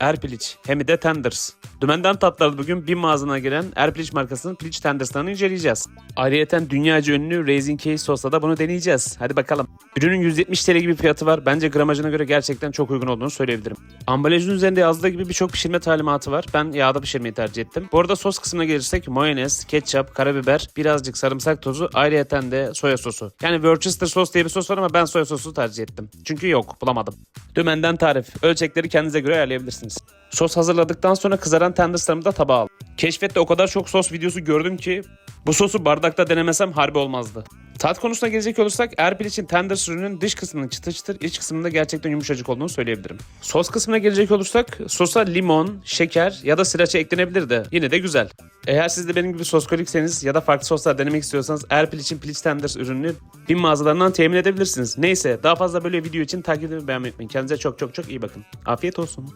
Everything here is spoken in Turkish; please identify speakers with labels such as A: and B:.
A: Erpiliç hem de Tenders. Dümenden tatlılar bugün bir mağazana giren Erpiliç markasının piliç tenderslarını inceleyeceğiz. Ayrıyeten dünyaca ünlü Raising Case sosla da bunu deneyeceğiz. Hadi bakalım. Ürünün 170 TL gibi fiyatı var. Bence gramajına göre gerçekten çok uygun olduğunu söyleyebilirim. Ambalajın üzerinde yazdığı gibi birçok pişirme talimatı var. Ben yağda pişirmeyi tercih ettim. Bu arada sos kısmına gelirsek mayonez, ketçap, karabiber, birazcık sarımsak tozu, ayrıyeten de soya sosu. Yani Worcester sos diye bir sos var ama ben soya sosu tercih ettim. Çünkü yok bulamadım. Dümenden tarif. Ölçekleri kendinize göre ayarlayabilirsiniz. Sos hazırladıktan sonra kızaran tenderslarımı da tabağa aldım. Keşfette o kadar çok sos videosu gördüm ki bu sosu bardakta denemesem harbi olmazdı. Tat konusuna gelecek olursak Erpil için tenders ürünün dış kısmının çıtır çıtır iç kısmında gerçekten yumuşacık olduğunu söyleyebilirim. Sos kısmına gelecek olursak sosa limon, şeker ya da sriracha eklenebilir de yine de güzel. Eğer siz de benim gibi soskolikseniz ya da farklı soslar denemek istiyorsanız Erpil için piliç tenders ürününü bin mağazalarından temin edebilirsiniz. Neyse daha fazla böyle video için takip edip beğenmeyi unutmayın. Kendinize çok çok çok iyi bakın. Afiyet olsun.